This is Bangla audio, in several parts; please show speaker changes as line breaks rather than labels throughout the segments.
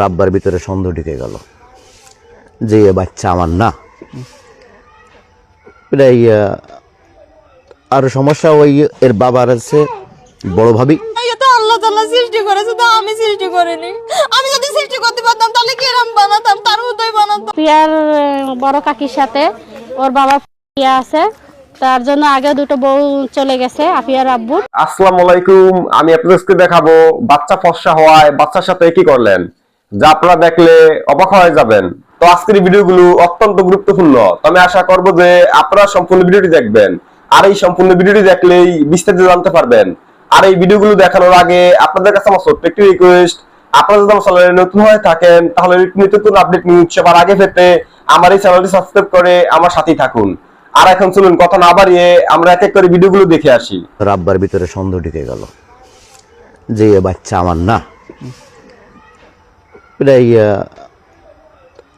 রাব্বার ভিতরে সন্দেহ ঢুকে গেল। যে এ বাচ্চা আমার না। আর সমস্যা ওই এর বাবার আছে বড় ভাবি।
এটা আল্লাহ তাআলা সৃষ্টি করেছে তো আমি সৃষ্টি করিনি। আমি যদি সৃষ্টি করতে পারতাম তাহলে কি এরকম বানাতাম? তার মতোই বানাতাম।
পিয়ার বড় কাকির সাথে ওর বাবা আছে। তার জন্য আগে দুটো বউ চলে গেছে আফিয়ার আব্বুর।
আসসালামু আলাইকুম আমি আপনাদেরকে দেখাবো বাচ্চা ফর্সা হওয়ায় বাচ্চার সাথে কি করলেন? যা আপনারা দেখলে অবাক হয়ে যাবেন। তো আজকের ভিডিওগুলো অত্যন্ত গুরুত্বপূর্ণ। তো আমি আশা করব যে আপনারা সম্পূর্ণ ভিডিওটি দেখবেন। আর এই সম্পূর্ণ ভিডিওটি দেখলেই বিস্তারিত জানতে পারবেন। আর এই ভিডিওগুলো দেখানোর আগে আপনাদের কাছে আমার ছোট্ট একটি রিকোয়েস্ট আপনারা যদি আমার চ্যানেলে নতুন হয়ে থাকেন, তাহলে নতুন আপডেট নিউজ সবার আগে পেতে আমার এই চ্যানেলটি সাবস্ক্রাইব করে আমার সাথেই থাকুন। আর এখন চলুন, কথা না বাড়িয়ে আমরা এক এক করে ভিডিওগুলো দেখে আসি।
রাব্বার ভিতরে সন্দেহ ঢুকে গেল। যে বাচ্চা আমার না। এটাই আহ,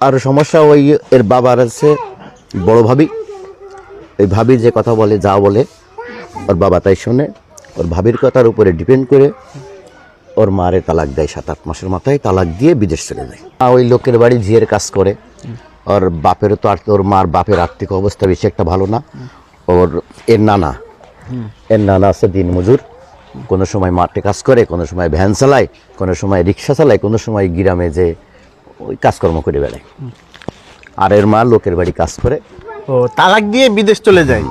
আর সমস্যা ওই এর বাবার আছে বড় ভাবি। ওই ভাবি যে কথা বলে যা বলে ওর বাবা তাই শোনে। ওর ভাবির কথার উপরে ডিপেন্ড করে ওর মারে তালাক দেয় সাত আট মাসের মাথায় তালাক দিয়ে বিদেশ চলে যায়। আর ওই লোকের বাড়ি ঝিয়ের কাজ করে। ওর বাপেরও তো আর ওর মার বাপের আর্থিক অবস্থা বেশি একটা ভালো না। ওর এর নানা এর নানা আছে দিনমজুর। কোনো সময় মাঠে কাজ করে কোনো সময় ভ্যান চালায় কোনো সময় রিক্সা চালায় কোনো সময় গ্রামে যে ওই কাজকর্ম করে বেড়ায়। আর এর মা লোকের বাড়ি কাজ করে।
ও তালাক দিয়ে বিদেশ চলে যায়।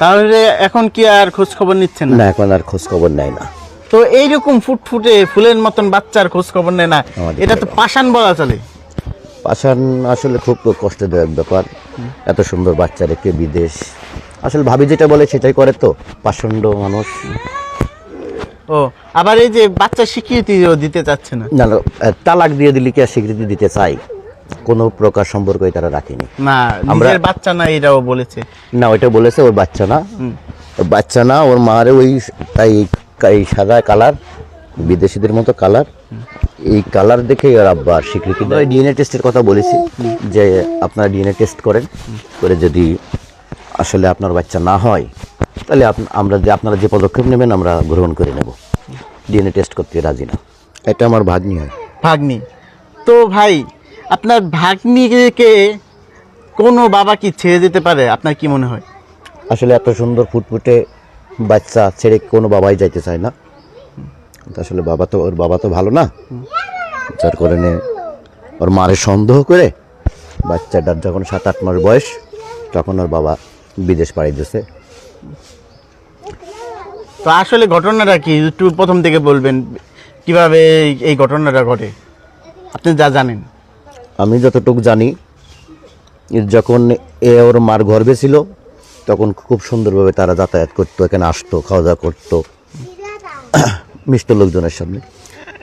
তাহলে এখন কি আর খোঁজ খবর নিচ্ছেন না
এখন আর খোঁজ খবর নেয় না।
তো এইরকম ফুটফুটে ফুলের মতন বাচ্চার খোঁজ খবর নেয় না। এটা তো পাষাণ বলা চলে।
পাশান আসলে খুব কষ্টদায়ক ব্যাপার। এত সুন্দর বাচ্চা রেখে বিদেশ। আসলে ভাবি যেটা বলে সেটাই করে তো পাষণ্ড মানুষ।
ও আবার এই যে বাচ্চা স্বীকৃতিও দিতে চাচ্ছে না?
না তালাক দিয়ে দিলে কি আর স্বীকৃতি দিতে চাই? কোনো প্রকার সম্পর্কই তারা রাখেনি।
না
আমরা-
নিজের বাচ্চা না এটাও বলেছে।
না ওইটা বলেছে ওর বাচ্চা না। বাচ্চা না ওর মারে ওই তাই এই সাদা কালার বিদেশিদের মতো কালার। এই কালার দেখে ওর আব্বা স্বীকৃতি দেয়। ডিএনএ টেস্টের কথা বলেছি। যে আপনারা ডিএনএ টেস্ট করেন করে যদি আসলে আপনার বাচ্চা না হয় তাহলে আপ- আমরা যে আপনারা যে পদক্ষেপ নেবেন আমরা গ্রহণ করে নেব। ডিএনএ টেস্ট করতে রাজি না। এটা আমার ভাগ্নি হয়।
ভাগ্নি। তো ভাই আপনার ভাগ্নিকে কোনো বাবা কি ছেড়ে দিতে পারে? আপনার কি মনে হয়?
আসলে এত সুন্দর ফুটফুটে বাচ্চা ছেড়ে কোনো বাবাই যাইতে চায় না। আসলে বাবা তো ওর বাবা তো ভালো না। যার কারণে ওর মারে সন্দেহ করে বাচ্চাটার যখন সাত আট মাস বয়স তখন ওর বাবা বিদেশ পাড়ি দিয়েছে।
তো আসলে ঘটনাটা কি? একটু প্রথম থেকে বলবেন, কীভাবে এই- ঘটনাটা ঘটে? আপনি যা জানেন।
আমি যতটুকু জানি, যখন এ ওর মার গর্ভে ছিল, তখন খুব সুন্দরভাবে তারা যাতায়াত করতো, এখানে আসতো খাওয়া দাওয়া করতো। মিষ্ট লোকজনের সামনে।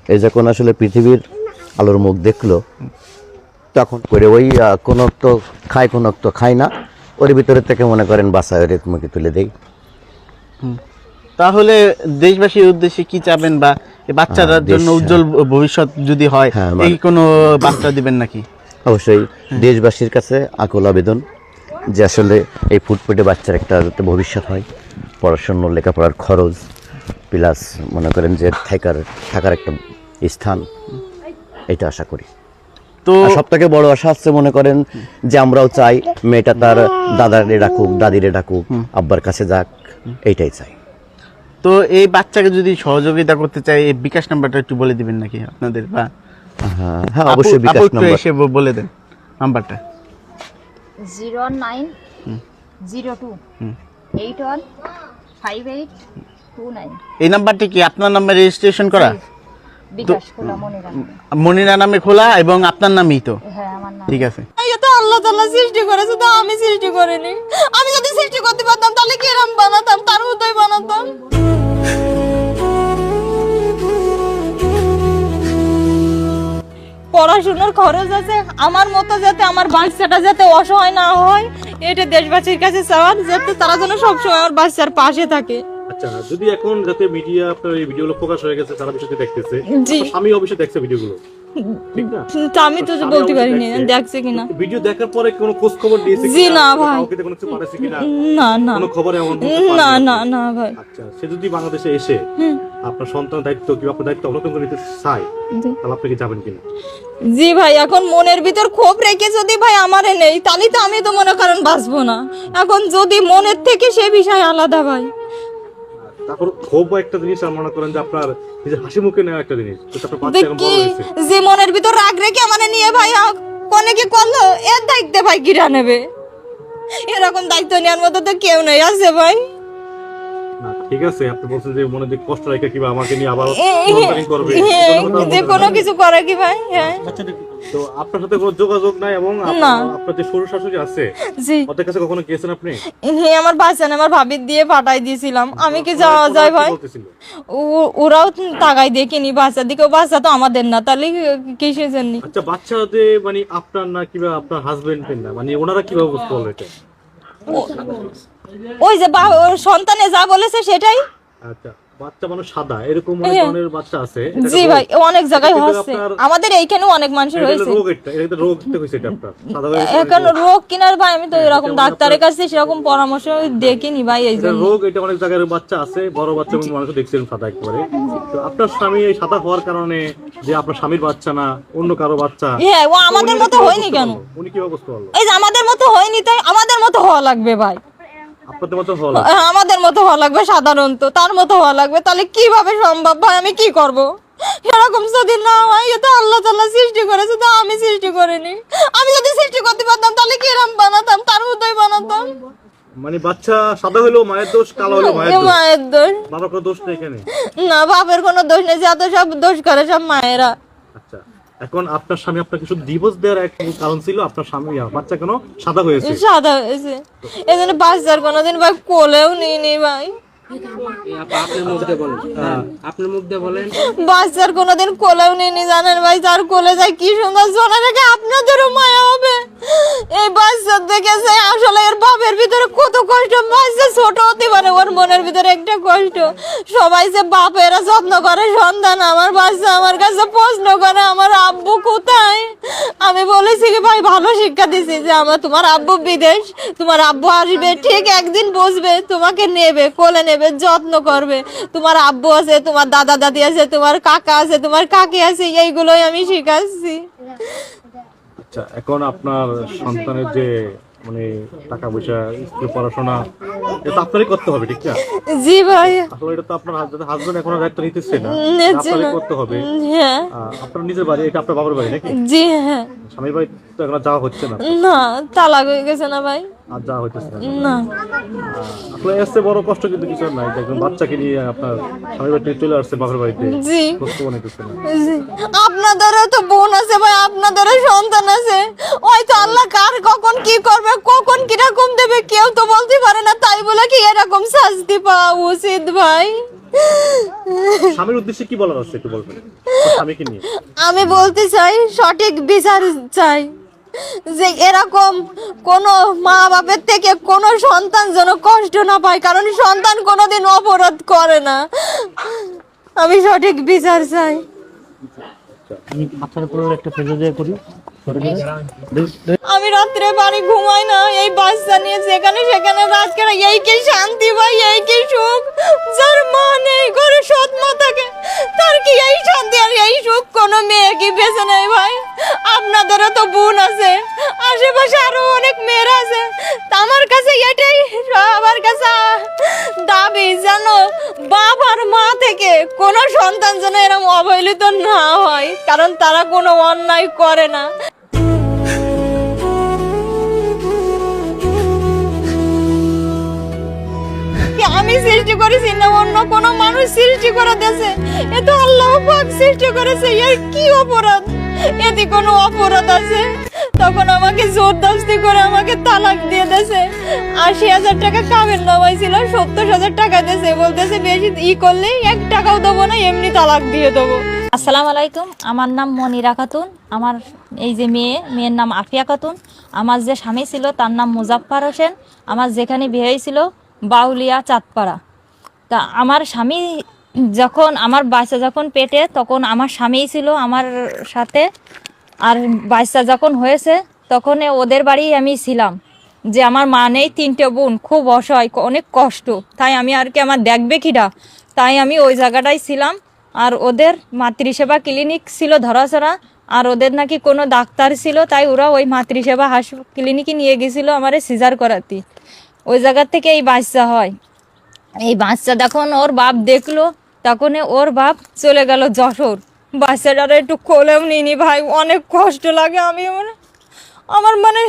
এই যখন আসলে পৃথিবীর আলোর মুখ দেখল, তখন করে ওই কোনো তো খায়, কোনো তো খায় না। ওর ভিতরে থেকে মনে করেন বাসায় ওর মুখে তুলে দেই।
তাহলে দেশবাসীর উদ্দেশ্যে কি চাবেন বা এই বাচ্চাটার
হ্যাঁ,
জন্য উজ্জ্বল ভবিষ্যৎ যদি হয়
হ্যাঁ,
এই কোনো বার্তা দিবেন নাকি?
অবশ্যই দেশবাসীর কাছে আকুল আবেদন যে আসলে এই ফুটফুটে বাচ্চার একটা যাতে ভবিষ্যৎ হয় পড়াশুনো লেখাপড়ার খরচ প্লাস মনে করেন যে থাকার থাকার একটা স্থান এটা আশা করি।
তো
আর সব থেকে বড় আশা হচ্ছে মনে করেন যে আমরাও চাই মেয়েটা তার দাদারে ডাকুক দাদিরে ডাকুক আব্বার কাছে যাক এইটাই চাই।
তো এই বাচ্চাকে যদি সহযোগিতা করতে চাই এই বিকাশ নাম্বারটা একটু বলে দিবেন নাকি আপনাদের বা
হ্যাঁ হ্যাঁ অবশ্যই বিকাশ নাম্বার।
এসে বলে দেন নাম্বারটা।
Zero nine zero two eight one five eight two nine.
এই নাম্বারটি কি আপনার নামে রেজিস্ট্রেশন করা?
বিকাশ খোলা
মনিরা নামে। খোলা এবং আপনার নামেই তো।
হ্যাঁ আমার নাম।
ঠিক আছে।
এটা তো আল্লাহ তাআলা সৃষ্টি করেছে তো আমি সৃষ্টি করিনি। আমি যদি সৃষ্টি করতে পারতাম তাহলে কি এরকম বানাতাম? তার মতোই বানাতাম। পড়াশোনার খরচ আছে আমার মতো যাতে আমার বাচ্চাটা যাতে অসহায় না হয় এটা দেশবাসীর কাছে চাওয়ার যাতে তারা যেন সবসময় আমার বাচ্চার পাশে থাকে।
আচ্ছা যদি এখন যাতে মিডিয়া আপনার এই ভিডিওগুলো প্রকাশ হয়ে গেছে সারা বিষয়টি দেখতেছে আমি অবশ্যই দেখছে ভিডিওগুলো না?
আমি তো বলতে
অবশ্যই
পারিনি
দেখছে।
কিনা?
ভিডিও দেখার পরে কোনো খোঁজ খবর দিয়েছে
জি না ভাই।
কোনো কিছু পাঠাইছে কিনা?
না না।
কোনো খবর এমন
না না না ভাই।
আচ্ছা সে যদি বাংলাদেশে এসে আপনার সন্তান দায়িত্ব কিংবা আপনার দায়িত্ব অবলম্বন করে নিতে চায় তাহলে আপনি কি যাবেন কিনা?
জি ভাই এখন মনের ভিতর ক্ষোভ রেখে যদি ভাই আমারে নেই তাহলে তো আমি তো মনে করেন বাঁচবো না। এখন যদি মনের থেকে সে বিষয় আলাদা ভাই।
তারপর ক্ষোভ একটা জিনিস আর মনে করেন যে আপনার নিজের হাসি মুখে নেওয়া একটা জিনিস। তো আপনার বাচ্চা এখন বড়
দেখি
হয়েছে।
যে মনের ভিতর রাগ রেখে মানে নিয়ে ভাই কনে কি করল? এর দায়িত্ব ভাই গিরা নেবে। এরকম দায়িত্ব নেওয়ার মতো তো কেউ নেই আছে ভাই।
ঠিক আছে আপনি বলছেন যে মনে দিক কষ্ট রেখে কিংবা আমাকে নিয়ে আবার করবে।
হ্যাঁ,
কোনো কথা
যে কোনো কিছু করে কি ভাই? হ্যাঁ।
তো আপনার সাথে কোনো যোগাযোগ নাই এবং আপনার যে শ্বশুর শাশুড়ি আছে
জি।
ওদের কাছে কখনো গিয়েছেন আপনি?
হ্যাঁ আমার বাচ্চা আমার ভাবির দিয়ে পাঠাই দিয়েছিলাম। আমি কি যাওয়া যায় ভাই? ওরাও তাকাই দেখিনি বাচ্চা। দিকে বাচ্চা তো আমাদের না তাহলে কিসের জন্য?
আচ্ছা বাচ্চা যে মানে আপনার না কিংবা আপনার হাজবেন্ড না? মানে ওনারা কীভাবে বুঝতে পারল এটা?
ওই যে সন্তানে যা বলেছে সেটাই?
আচ্ছা বাচ্চা মানুষ সাদা এরকম অনেক
হ্যাঁ।
ধরনের বাচ্চা আছে।
জি ভাই অনেক জায়গায় হচ্ছে আমাদের এইখানেও অনেক মানুষের হয়েছে
রোগ এটা এটা রোগ একটা হয়েছে এটা আপনার সাদা হয়ে
এখন
রোগ।
কিনার ভাই আমি তো এরকম ডাক্তারের কাছে সেরকম পরামর্শ দেখিনি ভাই এই
এটা
জন্য।
রোগ এটা অনেক জায়গায় বাচ্চা আছে বড় বাচ্চা এবং মানুষ দেখছিলেন সাদা একেবারে। তো আপনার স্বামী এই সাদা হওয়ার কারণে যে আপনার স্বামীর বাচ্চা না অন্য কারও বাচ্চা
হ্যাঁ ও আমাদের মতো হয়নি কেন?
উনি কীভাবে বুঝতে পারল
এই যে আমাদের মতো হয়নি তাই আমাদের মতো হওয়া লাগবে ভাই। আমাদের মতো হওয়া লাগবে সাধারণত। তার মতো হওয়া লাগবে। তাহলে কীভাবে সম্ভব? ভাই আমি কি করব? এরকম যদি না হয় এ তো আল্লাহ তাল্লাহ সৃষ্টি করেছে তো আমি সৃষ্টি করিনি। আমি যদি সৃষ্টি করতে পারতাম তাহলে কি এরকম বানাতাম? তার মতোই বানাতাম।
মানে বাচ্চা সাদা হলেও মায়ের দোষ কালো হলেও মায়ের দোষ।
মায়ের দোষ।
বাবার কোনো দোষ নেই এখানে?
না বাপের কোনো দোষ নেই যত সব দোষ করে সব মায়েরা।
আচ্ছা। এখন আপনার স্বামী আপনাকে শুধু ডিভোর্স দেওয়ার এক কারণ ছিল, আপনার স্বামী বাচ্চা কেন সাদা হয়েছে
সাদা হয়েছে। এই জন্য বাচ্চার কোনোদিন ভাই কোলেও নিইনি ভাই।
আপনার মুখ দিয়ে বলেন। আপনার মুখ দিয়ে বলেন।
বাচ্চার কোনোদিন কোলেও নিইনি জানেন ভাই যার কোলে যায় কি সুন্দর জোনা রেখে আপনাদেরও মায়া হবে। এই বাচ্চার দেখেছে আসলে এর বাপের ভিতরে কত কষ্ট বাচ্চা ছোট হতে পারে ওর মনের ভিতরে একটা কষ্ট। সবাই যে বাপেরা যত্ন করে সন্তান আমার বাচ্চা আমার কাছে প্রশ্ন করে আমার আব্বু কোথায়? আমি বলেছি কি ভাই ভালো শিক্ষা দিছি যে আমার তোমার আব্বু বিদেশ তোমার আব্বু আসবে ঠিক একদিন বসবে তোমাকে নেবে কোলে নেবে। যত্ন করবে। তোমার আব্বু আছে তোমার দাদা দাদি আছে তোমার কাকা আছে তোমার কাকি আছে এইগুলোই আমি শিখাচ্ছি।
আচ্ছা এখন আপনার সন্তানের যে মানে টাকা পয়সা স্কুল পড়াশোনা এটা আপনারই করতে হবে ঠিক না?
জি ভাই।
আসলে এটা তো আপনার হাজবেন্ড এখনও দায়িত্ব নিতেছে না আপনারই করতে হবে।
হ্যাঁ।
আপনার নিজের বাড়ি এটা আপনার বাবার বাড়ি নাকি?
জি হ্যাঁ।
স্বামীর বাড়ি তো এখন যাওয়া হচ্ছে না।
না তালাক হয়ে গেছে না ভাই।
আর যাওয়া হইতেছে। না। এসছে বড় কষ্ট কিন্তু কিছু নাই। যে একজন বাচ্চাকে নিয়ে আপনার স্বামীর বাড়ি থেকে চলে আসছে বাপের বাড়িতে।
জি।
কষ্ট না
জি। আপনাদেরও তো বোন আছে ভাই আপনাদেরও সন্তান আছে। ওই তো আল্লাহ কার কখন কি করবে কখন কীরকম দেবে কেউ তো বলতে পারে না। তাই বলে কি এরকম শাস্তি পাওয়া উচিত ভাই?
স্বামীর উদ্দেশ্যে কি বলার আছে একটু বলবেন? স্বামীকে নিয়ে।
আমি বলতে চাই সঠিক বিচার চাই। যে এরকম কোন মা বাপের থেকে কোন সন্তান যেন কষ্ট না পায়, কারণ সন্তান কোনোদিন অপরাধ করে না। আমি সঠিক বিচার চাই। আমি রাত্রে বাড়ি ঘুমাই না, এই বাচ্চা নিয়ে যেখানে সেখানে রাত কাটা, এই কি শান্তি ভাই, এই কি সুখ? যার মা নেই, ঘরে সৎ মা থাকে, তার কি এই শান্তি আর এই সুখ? কোনো মেয়ে কি বেঁচে নেই ভাই? আপনাদেরও তো বোন আছে, আশেপাশে আরও অনেক মেয়েরা আছে আমার কাছে এটাই আমার কাছে দাবি জানো বাপ আর মা থেকে কোনো সন্তান যেন এরকম অবহেলিত না হয়, কারণ তারা কোনো অন্যায় করে না। আমি সৃষ্টি করেছি না অন্য কোন মানুষ সৃষ্টি করে দিয়েছে। এ তো আল্লাহ পাক সৃষ্টি করেছে, এর কি অপরাধ? এতে কোনো অপরাধ আছে? তখন আমাকে জোরদস্তি করে আমাকে তালাক দিয়ে দিয়েছে। আশি হাজার টাকা কামের নামাই ছিল, সত্তর হাজার টাকা দিয়েছে। বলতেছে, বেশি ই করলে এক টাকাও দেবো না, এমনি তালাক দিয়ে দেবো।
আসসালামু আলাইকুম, আমার নাম মনিরা খাতুন। আমার এই যে মেয়ে, মেয়ের নাম আফিয়া খাতুন। আমার যে স্বামী ছিল, তার নাম মুজাফফর হোসেন। আমার যেখানে বিয়ে হয়েছিল বাউলিয়া, চাঁদপাড়া। তা আমার স্বামী
যখন, আমার বাচ্চা যখন পেটে, তখন আমার স্বামীই ছিল আমার সাথে। আর বাচ্চা যখন হয়েছে, তখন ওদের বাড়ি আমি ছিলাম। যে আমার মা নেই, তিনটে বোন, খুব অসহায় অনেক কষ্ট। তাই আমি আর কি আমার দেখবে কিটা তাই আমি ওই জায়গাটাই ছিলাম। আর ওদের মাতৃসেবা ক্লিনিক ছিল ধরাছড়া। আর ওদের নাকি কোনো ডাক্তার ছিল, তাই ওরা ওই মাতৃসেবা হাস ক্লিনিকে নিয়ে গেছিল আমার সিজার করাতে। ওই জায়গার থেকে এই বাচ্চা হয়। এই বাচ্চা যখন ওর বাপ দেখল, তখন ওর বাপ চলে গেল যশোর। বাচ্চাটার একটু কোলেও নিনি ভাই, অনেক কষ্ট লাগে আমি মানে আমার মানে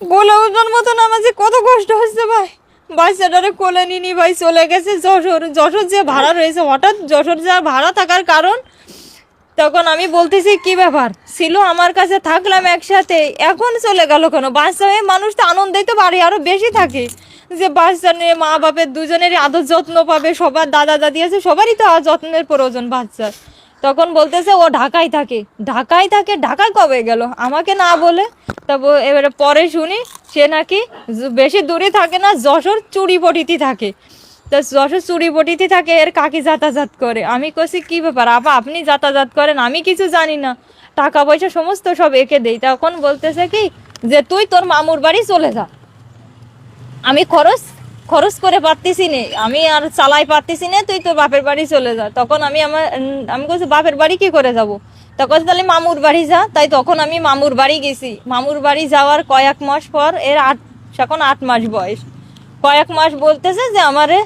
বলে ওজন মতন আমার যে কত কষ্ট হচ্ছে ভাই। বাচ্চাটারে কোলে নিনি ভাই, চলে গেছে যশোর। যশোর যে ভাড়া রয়েছে, হঠাৎ যশোর যা ভাড়া থাকার কারণ তখন আমি বলতেছি, কি ব্যাপার? ছিল আমার কাছে, থাকলাম একসাথে। এখন চলে গেল কেন? বাচ্চা হয়ে মানুষ তো আনন্দেই তো বাড়ি, আরও বেশি থাকে। যে বাচ্চা নিয়ে মা বাপের দুজনেরই আদর যত্ন পাবে, সবার দাদা দাদি আছে, সবারই তো যত্নের প্রয়োজন বাচ্চার। তখন বলতেছে, ও ঢাকায় থাকে। ঢাকায় থাকে? ঢাকায় কবে গেল? আমাকে না বলে? তারপর এবারে পরে শুনি, সে নাকি বেশি দূরে থাকে না, যশোর চুড়িপটিতে থাকে। তা যশোর চুড়িপটিতে থাকে, এর কাকি যাতায়াত করে? আমি কছি কি ব্যাপার? আপা, আপনি যাতায়াত করেন, আমি কিছু জানি না। টাকা পয়সা সমস্ত সব একে দেই। তখন বলতেছে কি, যে তুই তোর মামুর বাড়ি চলে যা। আমি খরচ খরচ করে পারতেছি নে। আমি আর চালাই পারতেছি না, তুই তোর বাপের বাড়ি চলে যা। তখন আমি আমার, আমি বলছি বাপের বাড়ি কি করে যাব? তখন তাহলে মামুর বাড়ি যা। তাই তখন আমি মামুর বাড়ি গেছি। মামুর বাড়ি যাওয়ার কয়েক মাস পর, এর আট এখন আট মাস বয়স, কয়েক মাস বলতেছে যে আমারে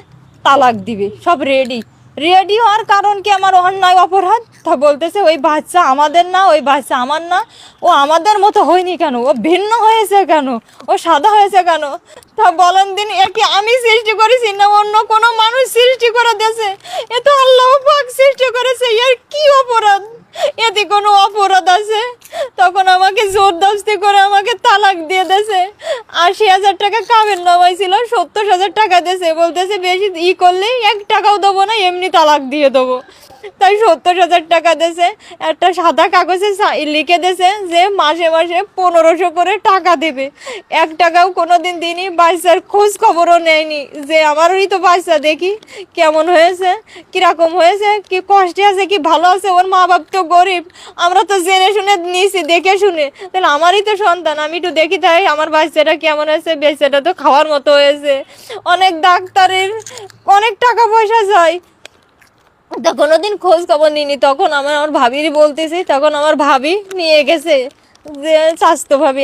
তালাক দিবে, সব রেডি রেডি হওয়ার কারণ কি আমার অন্যায় অপরাধ? তা বলতেছে, ওই বাচ্চা আমাদের না, ওই বাচ্চা আমার না। ও আমাদের মতো হয়নি কেন? ও ভিন্ন হয়েছে কেন? ও সাদা হয়েছে কেন? তা বলেন দিন, এ কি আমি সৃষ্টি করেছি না অন্য কোনো মানুষ সৃষ্টি করে দিয়েছে? এ তো আল্লাহ সৃষ্টি করেছে, এর কি অপরাধ? এতে কোনো অপরাধ আছে? তখন আমাকে জোরদস্তি করে আমাকে তালাক দিয়ে দেছে। আশি হাজার টাকা কামের নামাই ছিল, সত্তর হাজার টাকা দিয়েছে বলতেছে, বেশি ই করলে এক টাকাও দেবো না, এমনি তালাক দিয়ে দেবো। তাই সত্তর হাজার টাকা দিয়েছে একটা সাদা কাগজে লিখে দিয়েছে যে মাসে মাসে পনেরোশো করে টাকা দেবে। এক টাকাও কোনো দিন দিনই বাচ্চার খোঁজ খবরও নেয়নি যে আমারই তো বাচ্চা, দেখি কেমন হয়েছে, কীরকম হয়েছে, কি কষ্টে আছে, কি ভালো আছে, ওর মা বাপ তো গরিব। আমরা তো জেনে শুনে নিয়েছি দেখে শুনে। তাহলে আমারই তো সন্তান, আমি একটু দেখি তাই আমার বাচ্চাটা কেমন হয়েছে বাচ্চাটা তো খাওয়ার মতো হয়েছে। অনেক ডাক্তারের অনেক টাকা পয়সা যায় তা কোনোদিন খোঁজ খবর নিনি তখন আমার আমার ভাবির বলতেছি, তখন আমার ভাবি নিয়ে গেছে যে, স্বাস্থ্য ভাবি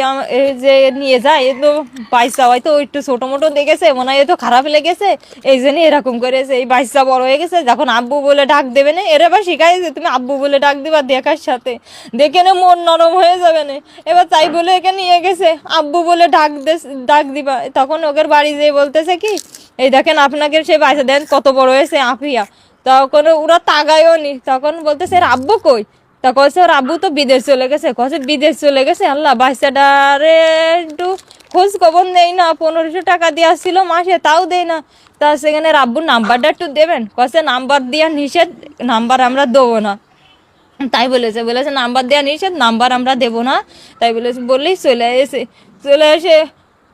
যে নিয়ে যায়, এ তো বাচ্চা হয়তো একটু ছোটো মোটো দেখেছে, মনে হয় এ তো খারাপ লেগেছে, এই জন্য এরকম করেছে, এই বাচ্চা বড় হয়ে গেছে, যখন আব্বু বলে ডাক দেবে না, এর এবার শিখাইছে, তুমি আব্বু বলে ডাক দিবা দেখার সাথে, দেখে না মন নরম হয়ে যাবে না। এবার তাই বলে একে নিয়ে গেছে, আব্বু বলে ডাক দে ডাক দিবা। তখন ওদের বাড়ি যেয়ে বলতেছে কি, এই দেখেন আপনাকে সে বাচ্চা দেন, কত বড় হয়েছে আপিয়া তখন ওরা তাগায়ও নি। তখন বলতেছে, এর আব্বু কই? তা কয়েছে ওর আব্বু তো বিদেশ চলে গেছে। কয়েছে বিদেশ চলে গেছে? আল্লাহ, বাচ্চাটারে একটু খোঁজ খবর নেই না। পনেরোশো টাকা দেওয়া ছিল মাসে, তাও দেয় না। তা সেখানে ওর আব্বুর নাম্বারটা একটু দেবেন? কয়েছে নাম্বার দেওয়া নিষেধ, নাম্বার আমরা দেবো না। তাই বলেছে বলেছে, নাম্বার দেওয়া নিষেধ, নাম্বার আমরা দেবো না। তাই বলেছে, বললেই চলে এসে চলে এসে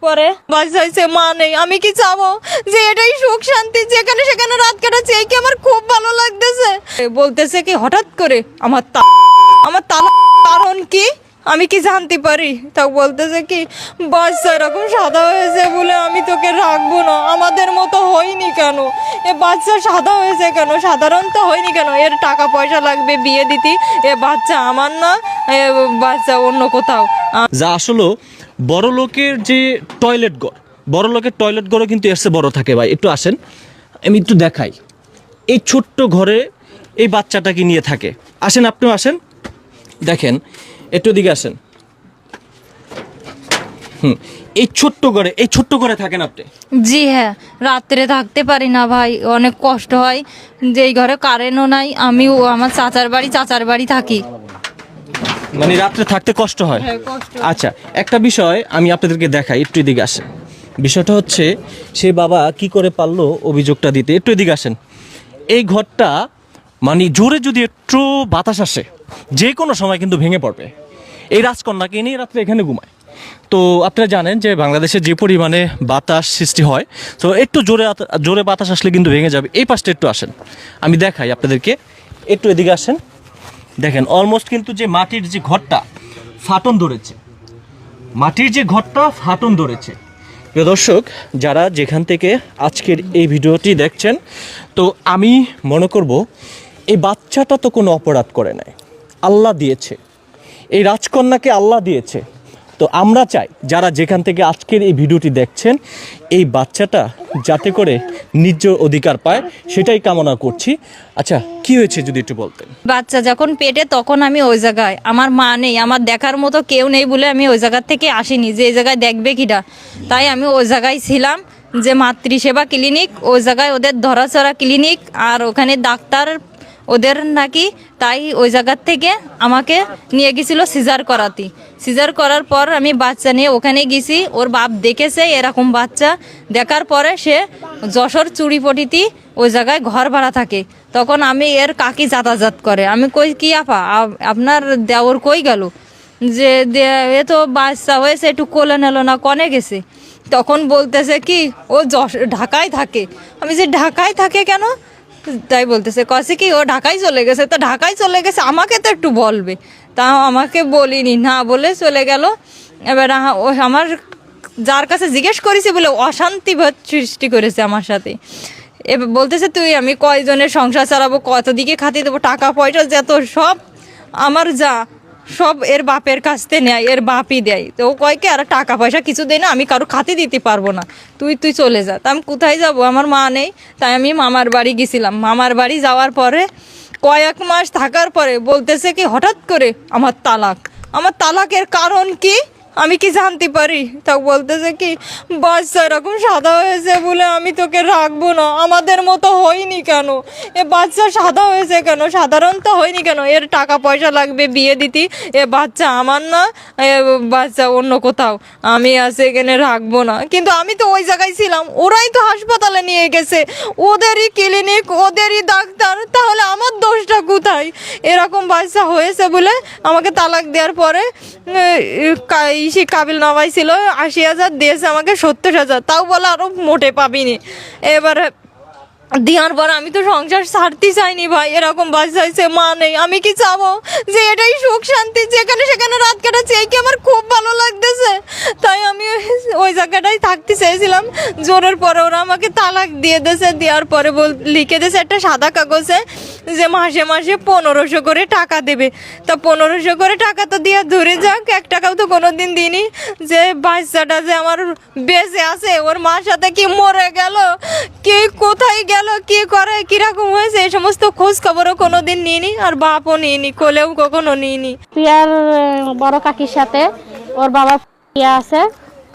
পরে? বাচ্চা হয়েছে মা নেই আমি কি চাবো? যে এটাই সুখ শান্তি যেখানে সেখানে রাত কাটাচ্ছে এই কি আমার খুব ভালো লাগতেছে? বলতেছে কি হঠাৎ করে আমার তা আমার তালা কারণ কি? আমি কি জানতে পারি? তা বলতেছে কি বাচ্চা এরকম সাদা হয়েছে বলে আমি তোকে রাখব না। আমাদের মতো হয়নি কেন? এ বাচ্চা সাদা হয়েছে কেন? সাধারণ তো হয়নি কেন? এর টাকা পয়সা লাগবে বিয়ে দিতে। এ বাচ্চা আমার না এ বাচ্চা অন্য কোথাও।
যা আসলে বড় লোকের যে টয়লেট ঘর, বড় লোকের টয়লেট ঘরও কিন্তু চেয়ে বড় থাকে ভাই, একটু আসেন। আমি একটু দেখাই। এই ছোট্ট ঘরে এই বাচ্চাটাকে নিয়ে থাকে। আসেন, আপনিও আসেন। দেখেন, একটু দিকে আসেন। হুম, এই ছোট্ট ঘরে, এই ছোট্ট ঘরে থাকেন আপনি?
জি হ্যাঁ রাত্রে থাকতে পারি না ভাই, অনেক কষ্ট হয়। যেই ঘরে কারেন্টও নাই আমি আমার চাচার বাড়ি চাচার বাড়ি থাকি।
মানে রাত্রে থাকতে কষ্ট হয়। আচ্ছা একটা বিষয় আমি আপনাদেরকে দেখাই একটু এদিকে আসেন। বিষয়টা হচ্ছে সে বাবা কি করে পারল অভিযোগটা দিতে? একটু এদিকে আসেন। এই ঘরটা মানে জোরে যদি একটু বাতাস আসে যে কোনো সময় কিন্তু ভেঙে পড়বে। এই রাজকন্যাকে নিয়ে রাত্রে এখানে ঘুমায়। তো আপনারা জানেন যে বাংলাদেশে যে পরিমাণে বাতাস সৃষ্টি হয় তো একটু জোরে জোরে বাতাস আসলে কিন্তু ভেঙে যাবে। এই পাশটা একটু আসেন। আমি দেখাই আপনাদেরকে। একটু এদিকে আসেন। দেখেন অলমোস্ট কিন্তু যে মাটির যে ঘরটা, ফাটন ধরেছে। মাটির যে ঘরটা, ফাটন ধরেছে। প্রিয় দর্শক, যারা যেখান থেকে আজকের এই ভিডিওটি দেখছেন, তো আমি মনে করব, এই বাচ্চাটা তো কোনো অপরাধ করে নাই। আল্লাহ দিয়েছে। এই রাজকন্যাকে আল্লাহ দিয়েছে। তো আমরা চাই যারা যেখান থেকে আজকের এই ভিডিওটি দেখছেন, এই বাচ্চাটা যাতে করে নিজ অধিকার পায়, সেটাই কামনা করছি। আচ্ছা কি হয়েছে যদি একটু বলতেন?
বাচ্চা যখন পেটে, তখন আমি ওই জায়গায়, আমার মা নেই, আমার দেখার মতো কেউ নেই বলে আমি ওই জায়গার থেকে আসিনি, যে এই জায়গায় দেখবে কিটা তাই আমি ওই জায়গায় ছিলাম, যে মাতৃসেবা ক্লিনিক, ওই জায়গায় ওদের ধরাচড়া ক্লিনিক, আর ওখানে ডাক্তার ওদের নাকি তাই ওই জায়গার থেকে আমাকে নিয়ে গেছিল সিজার করাতে। সিজার করার পর আমি বাচ্চা নিয়ে ওখানে গেছি, ওর বাপ দেখেছে এরকম বাচ্চা, দেখার পরে সে যশোর চুড়িপটিতে ওই জায়গায় ঘর ভাড়া থাকে। তখন আমি এর কাকি যাতায়াত করে। আমি কই, কি আপা আপনার দেওর কই গেল? যে এ তো বাচ্চা হয়েছে, একটু কোলে নিল না, কনে গেছে? তখন বলতেছে কি, ও যশ, ঢাকায় থাকে। আমি যে, ঢাকায় থাকে কেন? তাই বলতেছে, কসে কি ও ঢাকায় চলে গেছে? তো ঢাকায় চলে গেছে, আমাকে তো একটু বলবে। তা আমাকে বলিনি, না বলে চলে গেল। এবার ও আমার যার কাছে জিজ্ঞেস করেছি বলে অশান্তি সৃষ্টি করেছে আমার সাথে। এবার বলতেছে, তুই, আমি কয়জনের সংসার চালাবো, কত দিকে খাতিয়ে দেবো টাকা পয়সা যত সব আমার যা। সব এর বাপের কাছ থেকে নেয়, এর বাপই দেয়। তো ও কয় কি, আর টাকা পয়সা কিছু দেয় না, আমি কারও খাতে দিতে পারব না। তুই তুই চলে যা। তা আমি কোথায় যাব? আমার মা নেই, তাই আমি মামার বাড়ি গেছিলাম। মামার বাড়ি যাওয়ার পরে কয়েক মাস থাকার পরে বলতেছে কি, হঠাৎ করে আমার তালাক। আমার তালাকের কারণ কি? আমি কি জানতে পারি? তা বলতেছে কি বাচ্চা এরকম সাদা হয়েছে বলে আমি তোকে রাখব না। আমাদের মতো হয়নি কেন? এ বাচ্চা সাদা হয়েছে কেন? সাধারণত হয়নি কেন? এর টাকা পয়সা লাগবে, বিয়ে দিতি। এ বাচ্চা আমার না, এ বাচ্চা অন্য কোথাও। আমি আছে এখানে রাখব না। কিন্তু আমি তো ওই জায়গায় ছিলাম। ওরাই তো হাসপাতালে নিয়ে গেছে। ওদেরই ক্লিনিক ওদেরই ডাক্তার, তাহলে আমার দোষটা কোথায়? এরকম বাচ্চা হয়েছে বলে আমাকে তালাক দেওয়ার পরে ইসি কাবিল নামাই ছিল আশি হাজার, দিয়েছে আমাকে সত্তর হাজার। তাও বলে আরও মোটে পাবিনি। এবারে দেওয়ার পর আমি তো সংসার ছাড়তে চাইনি ভাই, এরকম বাচ্চা হয়েছে, মা নেই, আমি কি চাবো? যে এটাই সুখ শান্তি, যেখানে সেখানে রাত কাটাচ্ছি, এই কি আমার খুব ভালো লাগতেছে? তাই আমি ওই- জায়গাটায় থাকতে চেয়েছিলাম, জোরের পরে ওরা আমাকে তালাক দিয়ে দিয়েছে, দেওয়ার পরে বল, লিখে দিয়েছে একটা সাদা কাগজে যে মাসে মাসে পনেরোশো করে টাকা দেবে। তা পনেরোশো করে টাকা তো দিয়ে ধরে যাক, এক টাকাও তো কোনো দিন দিইনি। যে বাচ্চাটা যে আমার বেঁচে আছে, ওর মার সাথে কি মরে গেল? কি কোথায় গেল কি করে কীরকম হয়েছে এই সমস্ত খোঁজ খবরও কোনো দিন নিইনি আর বাপও নিইনি কোলেও কখনো নিইনি।
আহ, বড় কাকির সাথে ওর বাবা ইয়া আছে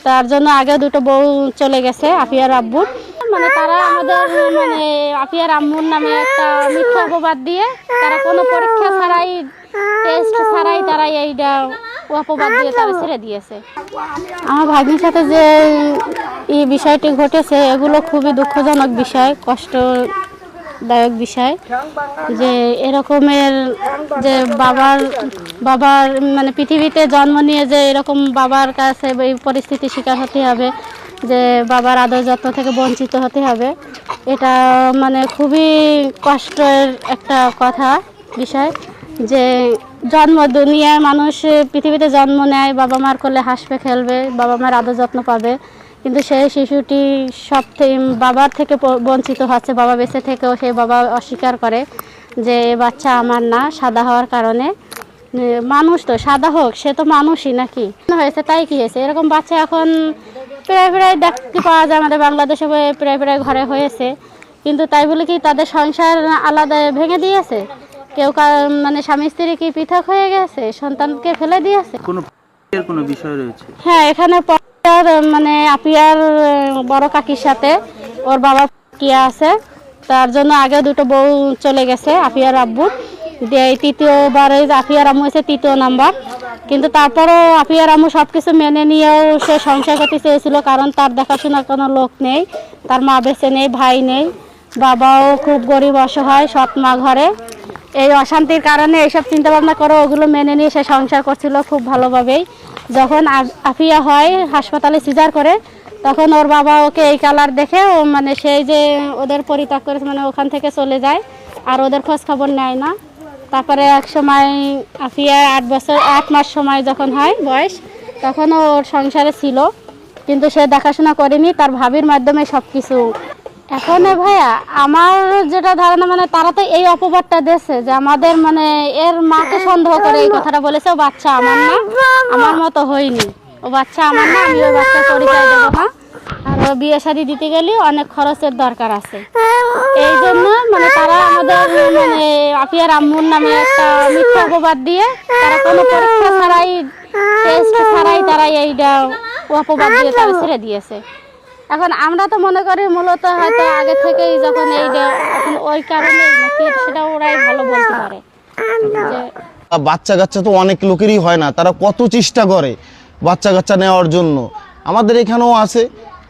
তার জন্য আগে দুটো বউ চলে গেছে আফিয়ার আব্বুর। মানে তারা আমাদের মানে আফিয়ার আম্মুর নামে একটা মিথ্যা অপবাদ দিয়ে তারা কোনো পরীক্ষা ছাড়াই টেস্ট ছাড়াই তারা এইটা অপবাদ ছেড়ে দিয়েছে। আমার ভাগ্নির সাথে যে এই বিষয়টি ঘটেছে, এগুলো খুবই দুঃখজনক বিষয়, কষ্টদায়ক বিষয়। যে এরকমের যে বাবার বাবার মানে পৃথিবীতে জন্ম নিয়ে যে এরকম বাবার কাছে এই পরিস্থিতি শিকার হতে হবে, যে বাবার আদর যত্ন থেকে বঞ্চিত হতে হবে, এটা মানে খুবই কষ্টের একটা কথা, বিষয়। যে জন্ম দুনিয়ায় মানুষ পৃথিবীতে জন্ম নেয়, বাবা মার কোলে হাসবে, খেলবে, বাবা মার আদর যত্ন পাবে। কিন্তু সেই শিশুটি সব বাবার থেকে বঞ্চিত হচ্ছে, বাবা বেঁচে থেকেও সেই বাবা অস্বীকার করে যে বাচ্চা আমার না, সাদা হওয়ার কারণে। মানুষ তো, সাদা হোক, সে তো মানুষই নাকি? হয়েছে, তাই কি হয়েছে? এরকম বাচ্চা এখন প্রায় প্রায় দেখতে পাওয়া যায়, আমাদের বাংলাদেশে প্রায় প্রায় ঘরে হয়েছে। কিন্তু তাই বলে কি তাদের সংসার আলাদা ভেঙে দিয়েছে? কেউ মানে স্বামী স্ত্রী কি পৃথক হয়ে গেছে? সন্তানকে ফেলে দিয়েছে?
কোনো কোনো বিষয় রয়েছে?
হ্যাঁ এখানে মানে আপিয়ার বড় কাকির সাথে ওর বাবা কিয়া আছে। তার জন্য আগে দুটো বউ চলে গেছে আপিয়ার আব্বু। দিয়ে এই তৃতীয়বারে আপিয়ার আম্মু হয়েছে তৃতীয় নাম্বার। কিন্তু তারপরও আপিয়ার আম্মু সব কিছু মেনে নিয়েও সে সংসার করতে চেয়েছিল কারণ তার দেখাশোনার কোনো লোক নেই তার মা বেঁচে নেই ভাই নেই বাবাও খুব গরিব অসহায় সৎ মা ঘরে। এই অশান্তির কারণে এইসব চিন্তা ভাবনা করে ওগুলো মেনে নিয়ে সে সংসার করছিল খুব ভালোভাবেই। যখন আফিয়া হয় হাসপাতালে সিজার করে, তখন ওর বাবা ওকে এই কালার দেখে ও মানে সেই যে ওদের পরিত্যাগ করেছে মানে ওখান থেকে চলে যায়, আর ওদের খোঁজ খবর নেয় না। তারপরে এক সময় আফিয়া আট বছর, আট মাস সময় যখন হয় বয়স, তখন ওর সংসারে ছিল, কিন্তু সে দেখাশোনা করেনি, তার ভাবির মাধ্যমে সব কিছু এখন ভাইয়া, আমার যেটা ধারণা মানে তারা তো এই অপবাদটা দিয়েছে যে আমাদের মানে এর মাকে সন্দেহ করে এই কথাটা বলেছে, ও বাচ্চা আমার না, আমার মতো হয়নি। ও বাচ্চা আমার না, আমি ওই বাচ্চা পরিচয় দেবো না। আর বিয়ে শাদি দিতে গেলে অনেক খরচের দরকার আছে। এই জন্য মানে তারা আমাদের মানে আপিয়ার আম্মুর নামে একটা মিথ্যা অপবাদ দিয়ে তারা কোনো পরীক্ষা ছাড়াই টেস্ট ছাড়াই তারা এইটা অপবাদ দিয়ে তারা ছেড়ে দিয়েছে। এখন আমরা তো মনে করি মূলত হয়তো আগে থেকেই যখন এই এখন ওই কারণে নাকি সেটা ওরাই ভালো বলতে পারে।
বাচ্চা কাচ্চা তো অনেক লোকেরই হয় না, তারা কত চেষ্টা করে বাচ্চা কাচ্চা নেওয়ার জন্য। আমাদের এখানেও আছে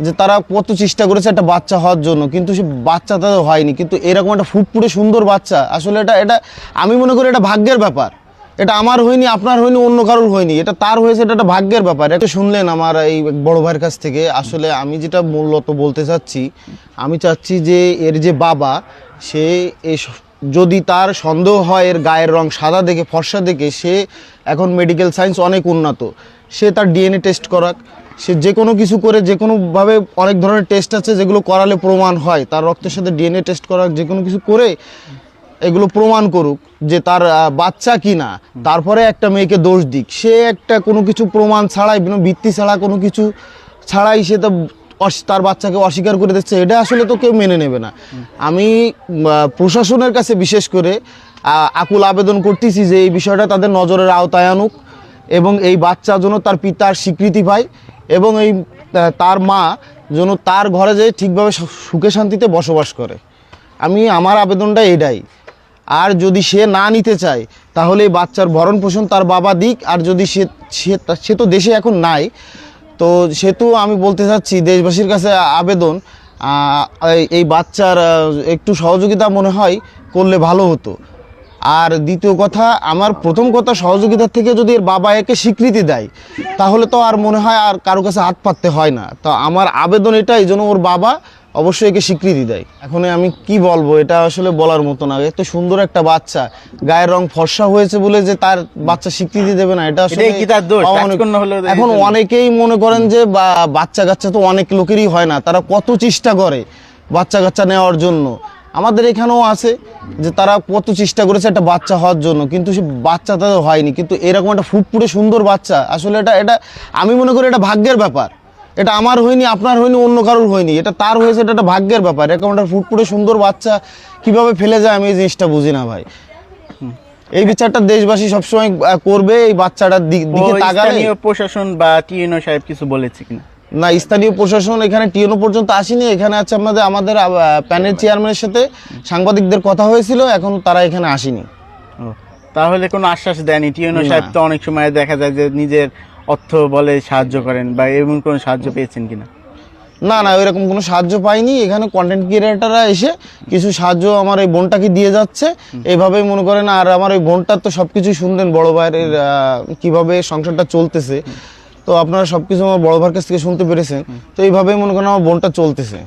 যে তারা কত চেষ্টা করেছে একটা বাচ্চা হওয়ার জন্য, কিন্তু সে বাচ্চা তাদের হয়নি। কিন্তু এরকম একটা ফুটফুটে সুন্দর বাচ্চা, আসলে এটা এটা আমি মনে করি এটা ভাগ্যের ব্যাপার। এটা আমার হয়নি, আপনার হয়নি, অন্য কারোর হয়নি। এটা তার হয়েছে, এটা একটা ভাগ্যের ব্যাপার। এটা শুনলেন আমার এই বড় ভাইয়ের কাছ থেকে, আসলে আমি যেটা মূলত বলতে চাচ্ছি, আমি চাচ্ছি যে এর যে বাবা, সে এই যদি তার সন্দেহ হয়, এর গায়ের রং সাদা দেখে, ফর্সা দেখে, সে এখন মেডিকেল সায়েন্স অনেক উন্নত। সে তার ডিএনএ টেস্ট করাক, সে যে কোনো কিছু করে, যে কোনোভাবে অনেক ধরনের টেস্ট আছে, যেগুলো করালে প্রমাণ হয়। তার রক্তের সাথে ডিএনএ টেস্ট করাক, যে কোনো কিছু করে এগুলো প্রমাণ করুক যে তার বাচ্চা কি না তারপরে একটা মেয়েকে দোষ দিক। সে একটা কোনো কিছু প্রমাণ ছাড়াই ভিত্তি ছাড়া কোনো কিছু ছাড়াই সে তো তার বাচ্চাকে অস্বীকার করে দিচ্ছে, এটা আসলে তো কেউ মেনে নেবে না। আমি প্রশাসনের কাছে বিশেষ করে আকুল আবেদন করতেছি যে এই বিষয়টা তাদের নজরের আওতায় আনুক এবং এই বাচ্চা যেন তার পিতার স্বীকৃতি পায় এবং এই তার মা যেন তার ঘরে যেয়ে ঠিকভাবে সুখে শান্তিতে বসবাস করে। আমি, আমার আবেদনটা এটাই। আর যদি সে না নিতে চায়, তাহলে বাচ্চার ভরণ পোষণ তার বাবা দিক। আর যদি সে সে তো দেশে এখন নাই। তো সেহেতু আমি বলতে চাচ্ছি, দেশবাসীর কাছে আবেদন এই- এই বাচ্চার একটু সহযোগিতা মনে হয় করলে ভালো হতো। আর দ্বিতীয় কথা, আমার প্রথম কথা সহযোগিতার থেকে যদি এর বাবা একে স্বীকৃতি দেয়, তাহলে তো আর মনে হয় আর কারও কাছে হাত পাততে হয় না। তো আমার আবেদন এটাই, যেন ওর বাবা অবশ্যই একে স্বীকৃতি দেয়। এখন আমি কি বলব এটা আসলে বলার মতো না। এত সুন্দর একটা বাচ্চা গায়ের রং ফর্সা হয়েছে বলে যে তার বাচ্চা স্বীকৃতি দেবে না এটা আসলে এখন অনেকেই মনে করেন যে বা- বাচ্চা কাচ্চা তো অনেক লোকেরই হয় না তারা কত চেষ্টা করে বাচ্চা কাচ্চা নেওয়ার জন্য। আমাদের এখানেও আছে যে তারা কত চেষ্টা করেছে একটা বাচ্চা হওয়ার জন্য কিন্তু সে বাচ্চা তাদের হয়নি। কিন্তু এরকম একটা ফুটফুটে সুন্দর বাচ্চা আসলে এটা এটা আমি মনে করি এটা ভাগ্যের ব্যাপার। এটা আমার হয়নি আপনার হয়নি অন্য কারোর হয়নি। এটা তার হয়েছে এটা একটা ভাগ্যের ব্যাপার। এরকম একটা ফুটফুটে সুন্দর বাচ্চা কীভাবে ফেলে যায় আমি এই জিনিসটা বুঝি না ভাই। এই বিচারটা দেশবাসী সবসময় করবে এই বাচ্চাটার দিকে তাকালে।
প্রশাসন বা টিএনও সাহেব কিছু বলেছে কিনা?
না স্থানীয় প্রশাসন এখানে টিএনও পর্যন্ত আসেনি। এখানে আছে আমাদের আমাদের প্যানেল চেয়ারম্যানের সাথে সাংবাদিকদের কথা হয়েছিল এখন তারা এখানে আসেনি।
তাহলে কোনো আশ্বাস দেয়নি? টিএনও। সাহেব তো অনেক সময় দেখা যায় যে নিজের অর্থ বলে সাহায্য করেন বা এমন কোনো সাহায্য পেয়েছেন কিনা?
না না ওইরকম কোনো সাহায্য পাইনি। এখানে কন্টেন্ট ক্রিয়েটাররা এসে কিছু সাহায্য আমার এই বোনটাকে দিয়ে যাচ্ছে। এইভাবেই মনে করেন আর আমার ওই বোনটার তো সব কিছুই শুনলেন বড় ভাইয়ের কীভাবে সংসারটা চলতেছে। তো আপনারা সব কিছু আমার বড় ভাইয়ের কাছ থেকে শুনতে পেরেছেন। তো এইভাবেই মনে করেন আমার বোনটা চলতেছে।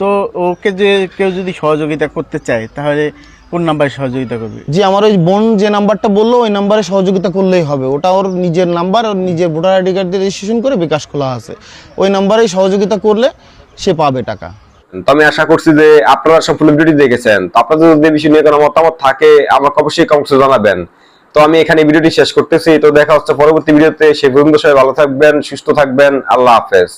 তো ওকে যে কেউ যদি সহযোগিতা করতে চায় তাহলে কোন নাম্বারে সহযোগিতা করবে?
জি আমার ওই বোন যে নাম্বারটা বলল ওই নাম্বারে সহযোগিতা করলেই হবে। ওটা ওর নিজের নাম্বার ওর নিজের ভোটার আইডি কার্ড দিয়ে রেজিস্ট্রেশন করে বিকাশ খোলা আছে। ওই নাম্বারেই সহযোগিতা করলে সে পাবে টাকা।
তো আমি আশা করছি যে আপনারা সম্পূর্ণ ভিডিওটি দেখেছেন। তো আপনাদের যদি বিষয় নিয়ে কোনো মতামত থাকে আমাকে অবশ্যই কমেন্টসে জানাবেন। তো আমি এখানে ভিডিওটি শেষ করতেছি। তো দেখা হচ্ছে পরবর্তী ভিডিওতে। সেই পর্যন্ত সবাই ভালো থাকবেন সুস্থ থাকবেন। আল্লাহ হাফেজ।